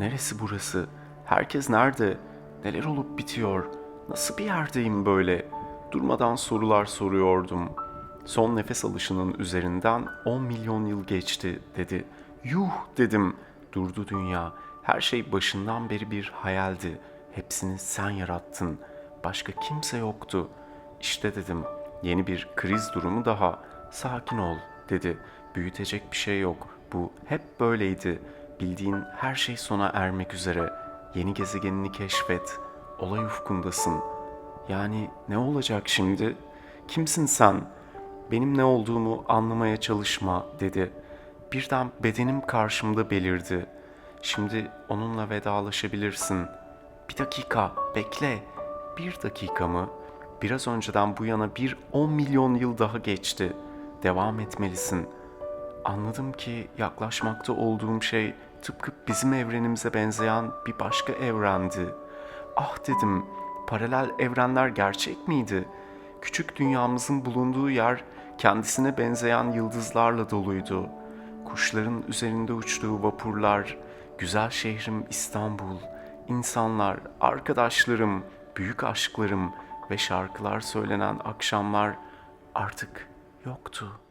Neresi burası? Herkes nerede? Neler olup bitiyor? Nasıl bir yerdeyim böyle? Durmadan sorular soruyordum. Son nefes alışının üzerinden 10 milyon yıl geçti dedi. Yuh dedim. Durdu dünya. Her şey başından beri bir hayaldi. Hepsini sen yarattın. Başka kimse yoktu. İşte dedim. Yeni bir kriz durumu daha. Sakin ol dedi. Büyütecek bir şey yok. Bu hep böyleydi. Bildiğin her şey sona ermek üzere. Yeni gezegenini keşfet. Olay ufkundasın. Yani ne olacak şimdi? Kimsin sen? Benim ne olduğumu anlamaya çalışma dedi. Birden bedenim karşımda belirdi. Şimdi onunla vedalaşabilirsin. Bir dakika, bekle. Bir dakika mı? Biraz önceden bu yana bir 10 milyon yıl daha geçti. Devam etmelisin. Anladım ki yaklaşmakta olduğum şey tıpkı bizim evrenimize benzeyen bir başka evrendi. Ah dedim, paralel evrenler gerçek miydi? Küçük dünyamızın bulunduğu yer kendisine benzeyen yıldızlarla doluydu. Kuşların üzerinde uçtuğu vapurlar, güzel şehrim İstanbul, insanlar, arkadaşlarım, büyük aşklarım ve şarkılar söylenen akşamlar artık yoktu.''